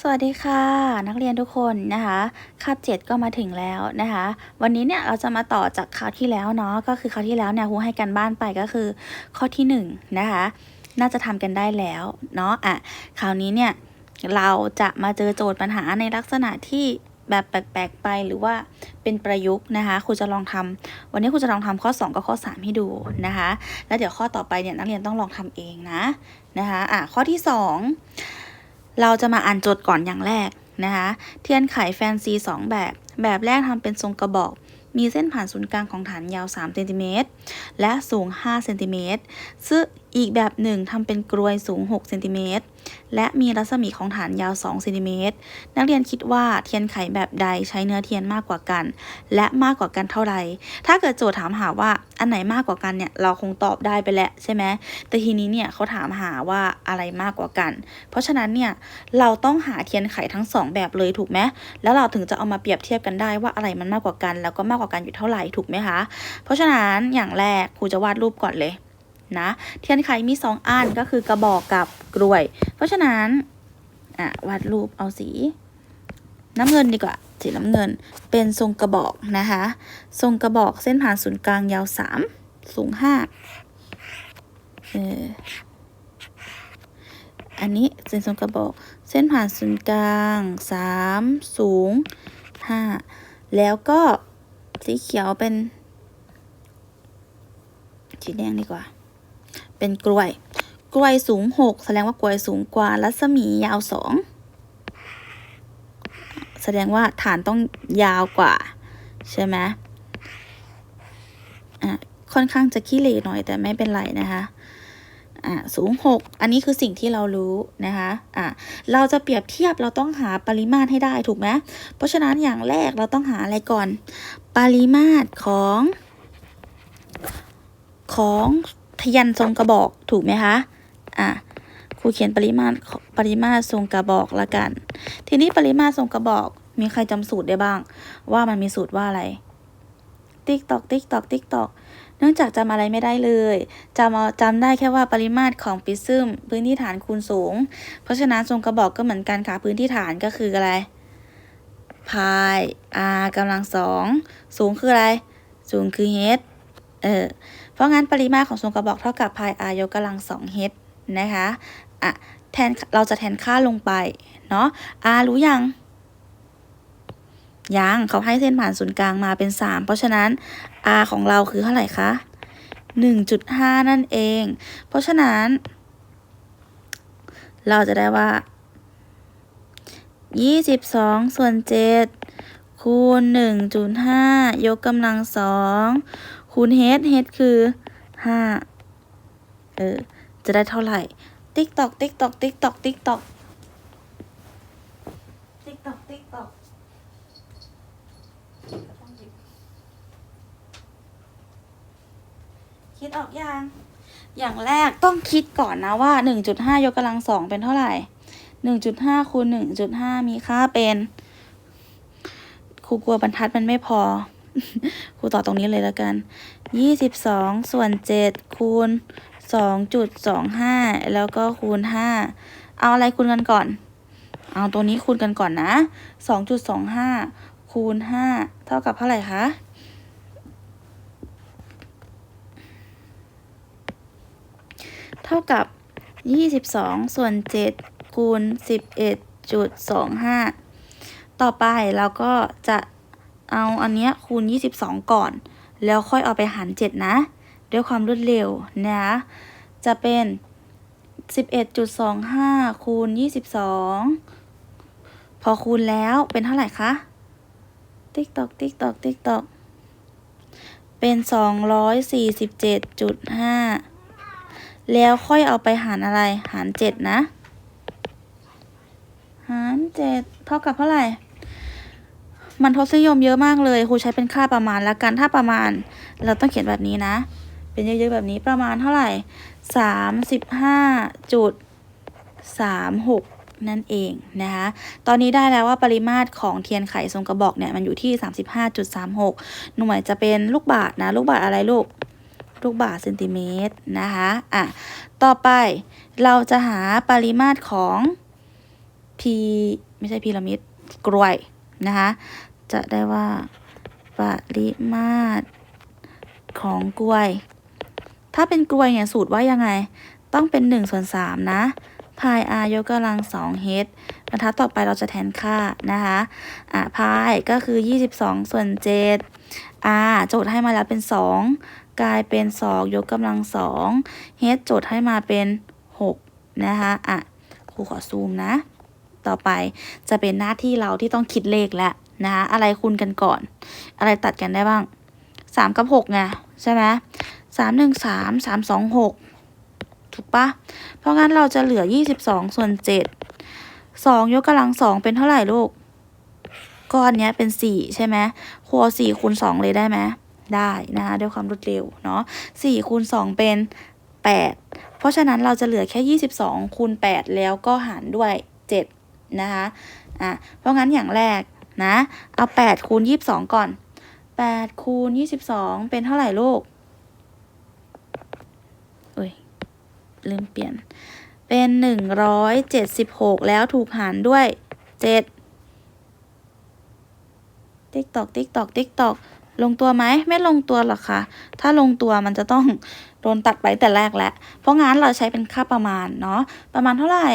สวัสดีค่ะ นักเรียนทุกคนนะคะคาบเจ็ดก็มาถึงแล้วนะคะ วันนี้เนี่ยเราจะมาต่อจากคราวที่แล้วเนาะก็คือคราวที่แล้วเนี่ยครูให้กันบ้านไปก็คือ ข้อที่หนึ่งนะคะ น่าจะทำกันได้แล้วเนาะอะคราวนี้เนี่ยเราจะมาเจอโจทย์ปัญหาในลักษณะที่แบบแปลกๆไปหรือว่าเป็นประยุกต์นะคะครูจะลองทำวันนี้ครูจะลองทำข้อ 2 กับข้อ 3 ให้ดูนะคะ แล้วเดี๋ยวข้อต่อไปเนี่ยนักเรียนต้องลองทำเองนะนะคะอะข้อที่ 2 เราจะมาอ่านโจทย์ก่อนอย่างแรกนะคะ เทียนไขแฟนซี 2 แบบ แบบแรกทำเป็นทรงกระบอก มีเส้นผ่านศูนย์กลางของฐานยาว3เซนติเมตรและสูง5เซนติเมตรซึ่ง อีกแบบหนึ่งทำเป็นกรวยสูง 6 เซนติเมตร และมีรัศมีของฐานยาว 2 เซนติเมตร นักเรียนคิดว่าเทียนไขแบบใดใช้เนื้อเทียนมากกว่ากัน และมากกว่ากันเท่าไหร่ ถ้าเกิดโจทย์ถามหาว่าอันไหนมากกว่ากันเนี่ย เราคงตอบได้ไปแล้วใช่ไหม แต่ทีนี้เนี่ยเขาถามหาว่าอะไรมากกว่ากัน เพราะฉะนั้นเนี่ยเราต้องหาเทียนไขทั้งสองแบบเลยถูกไหม แล้วเราถึงจะเอามาเปรียบเทียบกันได้ว่าอะไรมันมากกว่ากัน แล้วก็มากกว่ากันอยู่เท่าไหร่ถูกไหมคะ เพราะฉะนั้นอย่างแรกครูจะวาดรูปก่อนเลย นะเทียนไขมีสองอันก็คือกระบอกกับกรวย เพราะฉะนั้นอะวาดรูปเอาสี น้ำเงินดีกว่าสีน้ำเงินเป็นทรงกระบอกนะคะ ทรงกระบอกเส้นผ่านศูนย์กลางยาวสามสูงห้าเอออันนี้เป็นทรงกระบอกเส้นผ่านศูนย์กลางสามสูงห้าแล้วก็สีเขียวเป็นสีแดงดีกว่า เป็นกล้วย กล้วยสูงหกแสดงว่ากล้วยสูงกว่ารัศมียาวสองแสดงว่าฐานต้องยาวกว่า ใช่ไหมอะค่อนข้างจะขี้เหร่หน่อยแต่ไม่เป็นไรนะคะอะสูงหกอันนี้คือสิ่งที่เรารู้นะคะอะเราจะเปรียบเทียบเราต้องหาปริมาตรให้ได้ถูกไหมเพราะฉะนั้นอย่างแรกเราต้องหาอะไรก่อน ปริมาตรของ ของ ทยันทรงกระบอกถูกไหมคะอะครูเขียนปริมาตรปริมาตรทรงกระบอกละกัน ทีนี้ปริมาตรทรงกระบอก มีใครจำสูตรได้บ้าง ว่ามันมีสูตรว่าอะไร ติ๊กตอกติ๊กตอกติ๊กตอกเนื่องจากจำอะไรไม่ได้เลยจำจำได้แค่ว่าปริมาตรของปิซึมพื้นที่ฐานคูณสูง เพราะฉะนั้นทรงกระบอกก็เหมือนกันค่ะพื้นที่ฐานก็คืออะไรพาย r กำลังสอง สูงคืออะไร สูงคือ h เออ เพราะงั้นปริมาตรของทรงกระบอกเท่ากับพาย r ยกกำลังสอง h นะคะอะแทนเราจะแทนค่าลงไปเนาะ r รู้ยังยังเขาให้เส้นผ่านศูนย์กลางมาเป็น 3 เพราะฉะนั้น r ของเราคือเท่าไหร่คะ 1.5 นั่นเอง เพราะฉะนั้น เราจะได้ว่า 22 ส่วน 7 คูณ 1.5 ยกกำลัง 2 คูณ h h คือ5เออ จะได้เท่าไหร่ ติ๊กตอก ติ๊กตอก ติ๊กตอก ติ๊กตอก ติ๊กตอก ติ๊กตอกคิดออกอยัง อย่างแรกต้องคิดก่อนนะว่า1.5ยกกำลังสองเป็นเท่าไหร่1.5คูณ1.5มีค่าเป็นครูกลัวบรรทัดมันไม่พอ ครูต่อตรงนี้เลยแล้วกัน 22 ส่วน 7 คูณ 2.25 แล้วก็คูณ 5 เอาอะไรคูณกันก่อน เอาตัวนี้คูณกันก่อนนะ 2.25 คูณ 5 เท่ากับเท่าไหร่คะเท่ากับ 22 ส่วน 7 คูณ 11.25 ต่อไปเราก็จะ เอาอันเนี้ยคูณ 22 ก่อน แล้วค่อยเอาไปหาร 7 นะ ด้วยความรวดเร็วนะคะจะเป็น 11.25 คูณ 22 พอคูณแล้วเป็นเท่าไหร่คะ ติ๊กตอกติ๊กตอกติ๊กตอกเป็น 247.5 แล้วค่อยเอาไปหารอะไร หาร 7 นะ หาร 7 เท่ากับเท่าไหร่ มันทศนิยมเยอะมากเลยครูใช้เป็นค่าประมาณแล้วกันถ้าประมาณ เราต้องเขียนแบบนี้นะ เป็นเยอะๆแบบนี้ประมาณเท่าไหร่สามสิบห้าจุดสามหกนั่นเองนะคะ ตอนนี้ได้แล้วว่าปริมาตรของเทียนไขทรงกระบอกเนี่ยมันอยู่ที่สามสิบห้าจุดสามหกหน่วยจะเป็นลูกบาศนะ ลูกบาศอะไรลูก ลูกบาศเซนติเมตรนะคะ อะ ต่อไปเราจะหาปริมาตรของ P ไม่ใช่พีระมิดกรวย นะคะ จะได้ว่าปริมาตรของกลวย ถ้าเป็นกลวยเนี่ยสูตรว่ายังไง ต้องเป็น1ส่วน3นะพาย r ยกกำลัง2 h บรรทัดต่อไปเราจะแทนค่านะคะอะพายก็คือ 22 ส่วน7 r โจทย์ให้มาแล้วเป็น 2 กลายเป็น 2 ยกกำลัง2 h โจทย์ให้มาเป็น 6 นะคะอะครูขอซูมนะ ต่อไป จะเป็นหน้าที่เราที่ต้องคิดเลขแล้วนะคะอะไรคูณกันก่อน อะไรตัดกันได้บ้าง3กับ6ไงใช่ไหมสามหนึ่งสามสามสองหกถูกปะเพราะงั้นเราจะเหลือ22ส่วน7 2ยกกำลัง2เป็นเท่าไหร่ลูก ก้อนเนี้ยเป็น4ใช่ไหมครัว4คูณ2เลยได้ไหมได้นะคะด้วยความรวดเร็วเนาะ4คูณ2เป็น8เพราะฉะนั้นเราจะเหลือแค่22คูณ8แล้วก็หารด้วย7 นะคะอะเพราะงั้นอย่างแรกนะ เอา 8 คูณ 22 ก่อน 8 คูณ 22 เป็นเท่าไหร่ลูกอุ้ย ลืมเปลี่ยน เป็นหนึ่งร้อยเจ็ดสิบหกแล้วถูกหารด้วยเจ็ดติ๊กตอก ติ๊กตอก ติ๊กตอก ลงตัวไหม ไม่ลงตัวหรอกค่ะ ถ้าลงตัวมันจะต้องโดนตัดไปแต่แรกแหละ เพราะงั้นเราใช้เป็นค่าประมาณเนาะ ประมาณเท่าไหร่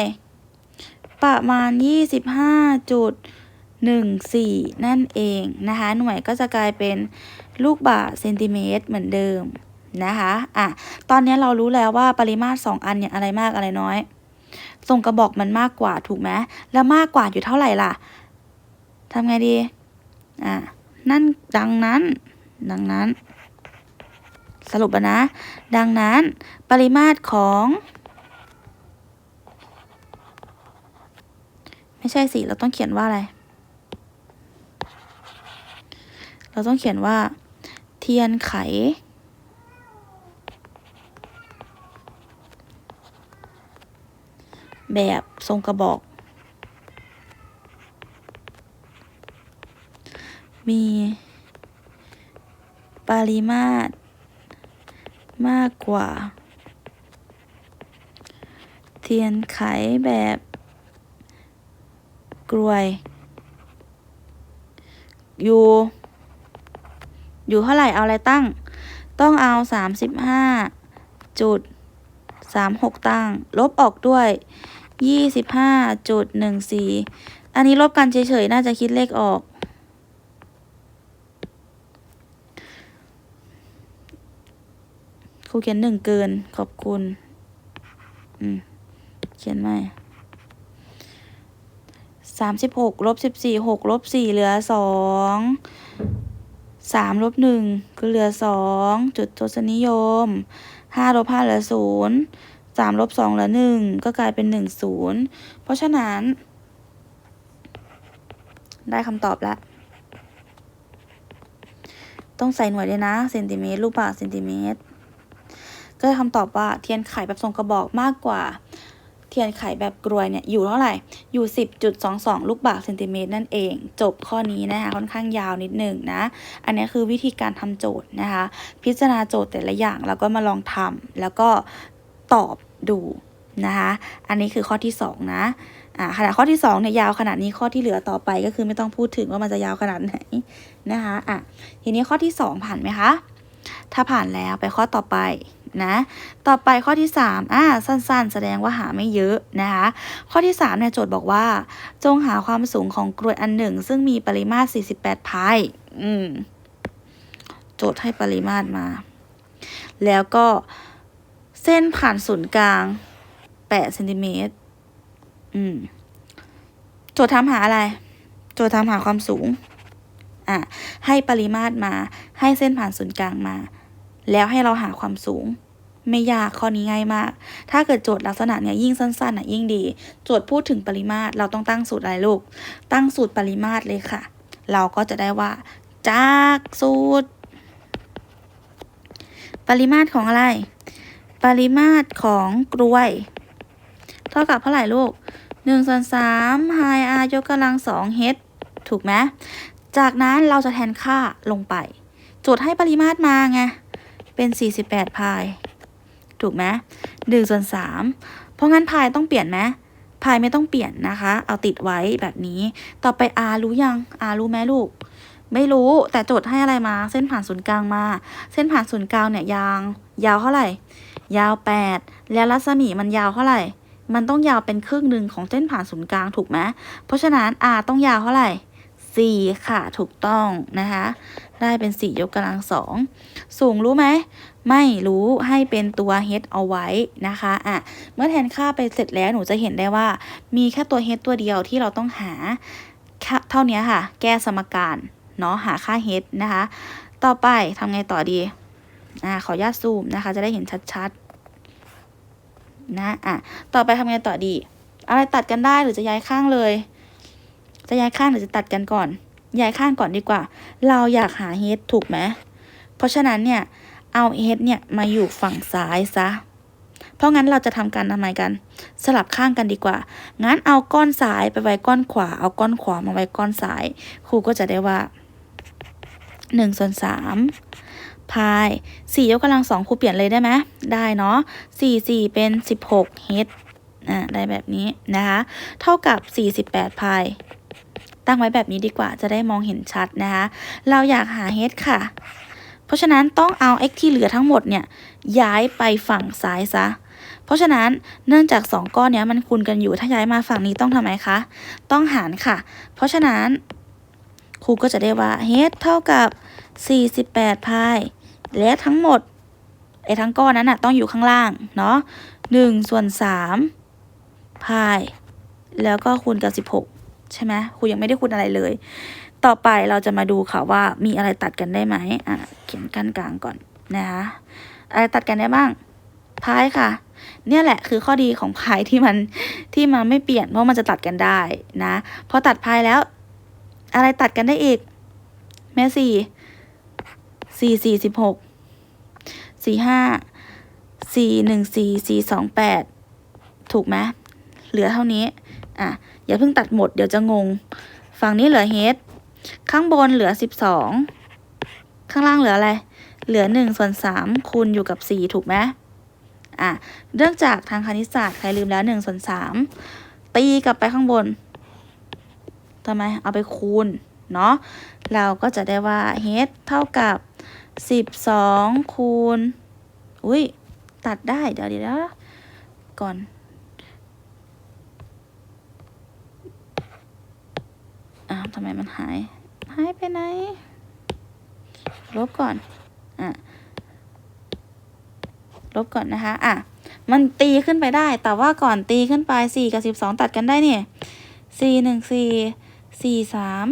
ประมาณยี่สิบห้าจุดหนึ่งสี่นั่นเองนะคะ หน่วยก็จะกลายเป็นลูกบาศก์เซนติเมตรเหมือนเดิมนะคะอะตอนนี้เรารู้แล้วว่าปริมาตรสองอันเนี่ยอะไรมากอะไรน้อย ทรงกระบอกมันมากกว่าถูกไหมแล้วมากกว่าอยู่เท่าไหร่ล่ะทำไงดีอะนั่นดังนั้น ดังนั้น สรุปนะ ดังนั้น ปริมาตรของ ไม่ใช่สิ เราต้องเขียนว่าอะไร เราต้องเขียนว่า เทียนไข แบบทรงกระบอก มีปริมาตรมากกว่า เทียนไขแบบ กลวยอยู่อยู่เท่าไหร่เอาอะไรตั้ง ต้องเอาสามสิบห้าจุดสามหกตั้ง ลบออกด้วยยี่สิบห้าจุดหนึ่งสี่อันนี้ลบกันเฉยๆ น่าจะคิดเลขออก ครูเขียนหนึ่งเกินขอบคุณ อืม เขียนใหม่ สามสิบหกลบสิบสี่หกลบสี่เหลือสองสามลบหนึ่งก็เหลือสองจุดทศนิยมห้าลบห้าเหลือศูนย์สามลบสองเหลือหนึ่งก็กลายเป็นหนึ่งศูนย์เพราะฉะนั้น ได้คำตอบแล้ว ต้องใส่หน่วยด้วยนะเซนติเมตรลูกบาศก์เซนติเมตรก็ได้คำตอบว่าเทียนไขแบบทรงกระบอกมากกว่า เทียนไขแบบกรวยเนี่ยอยู่เท่าไหร่ อยู่ 10.22 ลูกบาศก์เซนติเมตรนั่นเอง จบข้อนี้นะคะค่อนข้างยาวนิดหนึ่งนะ อันนี้คือวิธีการทำโจทย์นะคะ พิจารณาโจทย์แต่ละอย่างแล้วก็มาลองทำแล้วก็ตอบดูนะคะอันนี้คือข้อที่ 2 นะอ่าขนาดข้อที่2เนี่ยยาวขนาดนี้ข้อที่เหลือต่อไปก็คือไม่ต้องพูดถึงว่ามันจะยาวขนาดไหนนะคะอะทีนี้ข้อที่ 2 ผ่านไหมคะ ถ้าผ่านแล้วไปข้อต่อไป นะ ต่อไปข้อที่3อ่าสั้นๆ แสดงว่าหาไม่เยอะนะคะ ข้อที่3เนี่ยโจทย์บอกว่า จงหาความสูงของกรวยอันหนึ่ง ซึ่งมีปริมาตร 48 พายอืม โจทย์ให้ปริมาตรมา แล้วก็เส้นผ่านศูนย์กลาง8เซนติเมตรอืม โจทย์ถามหาอะไร โจทย์ถามหาความสูง อะ ให้ปริมาตรมา ให้เส้นผ่านศูนย์กลางมา แล้วให้เราหาความสูง ไม่ยากข้อนี้ง่ายมาก ถ้าเกิดโจทย์ลักษณะเนี้ยยิ่งสั้นๆอะยิ่งดี โจทย์พูดถึงปริมาตรเราต้องตั้งสูตรอะไรลูก ตั้งสูตรปริมาตรเลยค่ะ เราก็จะได้ว่า จากสูตร ปริมาตรของอะไร ปริมาตรของกล้วย เท่ากับเท่าไหร่ลูกหนึ่งส่วนสามไฮอายกกำลังสองเฮดถูกไหม จากนั้นเราจะแทนค่าลงไป โจทย์ให้ปริมาตรมาไง เป็น 48 พาย ถูกไหมหนึ่งส่วนสามเพราะงั้นพายต้องเปลี่ยนไหมพายไม่ต้องเปลี่ยนนะคะ เอาติดไว้แบบนี้ ต่อไป R รู้ยัง R รู้ไหมลูก ไม่รู้ แต่โจทย์ให้อะไรมา เส้นผ่านศูนย์กลางมา เส้นผ่านศูนย์กลางเนี่ยยาง ยาวเท่าไหร่ ยาว 8 แล้วรัศมีมันยาวเท่าไหร่ มันต้องยาวเป็นครึ่งหนึ่งของเส้นผ่านศูนย์กลางถูกไหมเพราะฉะนั้น R ต้องยาวเท่าไหร่ 4 ค่ะถูกต้องนะคะ ได้เป็น 4 ยกกำลังสองสูงรู้ไหม ไม่รู้ให้เป็นตัว h เอาไว้นะคะอะเมื่อแทนค่าไปเสร็จแล้วหนูจะเห็นได้ว่า มีแค่ตัว h ตัวเดียวที่เราต้องหา เท่านี้ค่ะ แก้สมการเนาะหาค่า h นะคะ ต่อไปทำไงต่อดีอ่าขออนุญาตซูมนะคะ จะได้เห็นชัดๆนะอะต่อไปทำไงต่อดี อะไรตัดกันได้หรือจะย้ายข้างเลย จะย้ายข้างหรือจะตัดกันก่อน ย้ายข้างก่อนดีกว่า เราอยากหา h ถูกไหมเพราะฉะนั้นเนี่ยเอา h เนี่ยมาอยู่ฝั่งซ้ายซะ เพราะงั้นเราจะทำการทำไมกัน สลับข้างกันดีกว่า งั้นเอาก้อนซ้ายไปไว้ก้อนขวา เอาก้อนขวามาไว้ก้อนซ้าย ครูก็จะได้ว่าหนึ่งส่วนสามพายสี่ยกกำลังสองครูเปลี่ยนเลยได้ไหมได้เนาะสี่สี่เป็นสิบหกเฮดอ่าได้แบบนี้นะคะ เท่ากับสี่สิบแปดพาย ตั้งไว้แบบนี้ดีกว่าจะได้มองเห็นชัดนะคะเราอยากหาเฮดค่ะ เพราะฉะนั้นต้องเอา x ที่เหลือทั้งหมดเนี่ยย้ายไปฝั่งซ้ายซะเพราะฉะนั้นเนื่องจาก 2 ก้อนเนี้ยมันคูณกันอยู่ถ้าย้ายมาฝั่งนี้ต้องทำไมคะ ต้องหารค่ะ เพราะฉะนั้นครูก็จะได้ว่า h เท่ากับ 48พายและทั้งหมดไอ้ทั้งก้อนนั้นน่ะต้องอยู่ข้างล่างเนาะ1ส่วน3พายแล้วก็คูณกับ 16 ใช่ไหมครูยังไม่ได้คูณอะไรเลย ต่อไปเราจะมาดูค่ะว่ามีอะไรตัดกันได้ไหมอะเขียนกั้นกลางก่อนนะคะอะไรตัดกันได้บ้างพายค่ะ เนี่ยแหละคือข้อดีของพายที่มันที่มันไม่เปลี่ยนเพราะมันจะตัดกันได้นะพอตัดพายแล้ว อะไรตัดกันได้อีก แม่สี่สี่สี่สิบหกสี่ห้าสี่หนึ่งสี่สี่สองแปดถูกไหมเหลือเท่านี้อะ อย่าเพิ่งตัดหมดเดี๋ยวจะงง ฝั่งนี้เหลือเฮดข้างบนเหลือสิบสองข้างล่างเหลืออะไร เหลือหนึ่งส่วนสามคูณอยู่กับสี่ถูกไหมอะเนื่องจากทางคณิตศาสตร์ใครลืมแล้วหนึ่งส่วนสามตีกลับไปข้างบนทำไมเอาไปคูณเนาะเราก็จะได้ว่า h เท่ากับสิบสองคูณ อุ้ยตัดได้ เดี๋ยวเดี๋ยวก่อน อ้าว ทำไมมันหาย หายไปไหน ลบก่อน อะ ลบก่อนนะคะ อะ มันตีขึ้นไปได้ แต่ว่าก่อนตีขึ้นไปสี่กับสิบสองตัดกันได้เนี่ยสี่หนึ่งสี่สี่สาม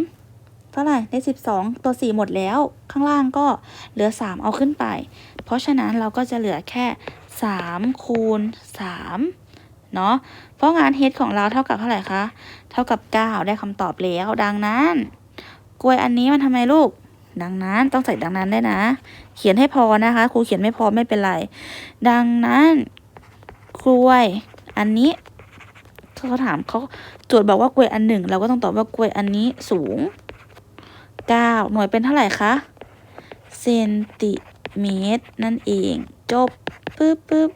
เท่าไหร่ได้สิบสองตัวสี่หมดแล้ว ข้างล่างก็เหลือสามเอาขึ้นไป เพราะฉะนั้นเราก็จะเหลือแค่สามคูณสาม เนาะ เพราะงานเฮดของเราเท่ากับเท่าไหร่คะ เท่ากับเก้าได้คำตอบแล้ว ดังนั้น กล้วยอันนี้มันทำไมลูก ดังนั้นต้องใส่ดังนั้นได้นะ เขียนให้พอนะคะ ครูเขียนไม่พอไม่เป็นไร ดังนั้น กล้วยอันนี้เขาถามเขาโจทย์บอกว่ากล้วยอันหนึ่งเราก็ต้องตอบว่ากล้วยอันนี้สูงเก้าหน่วยเป็นเท่าไหร่คะ เซนติเมตรนั่นเอง จบปึ๊บปึ๊บ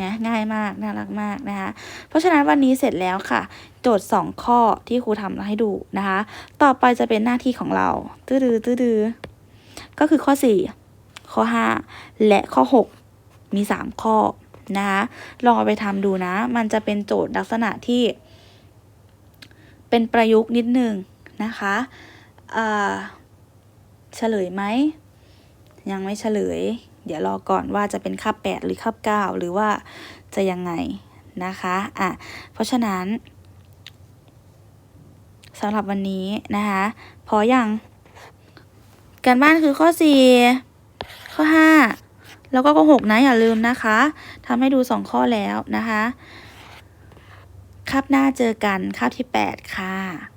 นะง่ายมากน่ารักมากนะคะเพราะฉะนั้นวันนี้เสร็จแล้วค่ะ โจทย์สองข้อที่ครูทำให้ดูนะคะ ต่อไปจะเป็นหน้าที่ของเราตื้อดือตื้อดือก็คือข้อสี่ข้อห้าและข้อหกมีสามข้อนะคะลองเอาไปทำดูนะ มันจะเป็นโจทย์ลักษณะที่ เป็นประยุกต์นิดนึงนะคะเฉลยไหมยังไม่เฉลย เดี๋ยวรอก่อนว่าจะเป็นคาบ8หรือคาบ9หรือว่าจะยังไงนะคะอะเพราะฉะนั้นสำหรับวันนี้นะคะ พออยังการบ้านคือข้อ 4 ข้อ 5 แล้วก็ข้อ 6 นะอย่าลืมนะคะทำให้ดู 2 ข้อแล้วนะคะคาบหน้าเจอกันคาบที่ 8 ค่ะ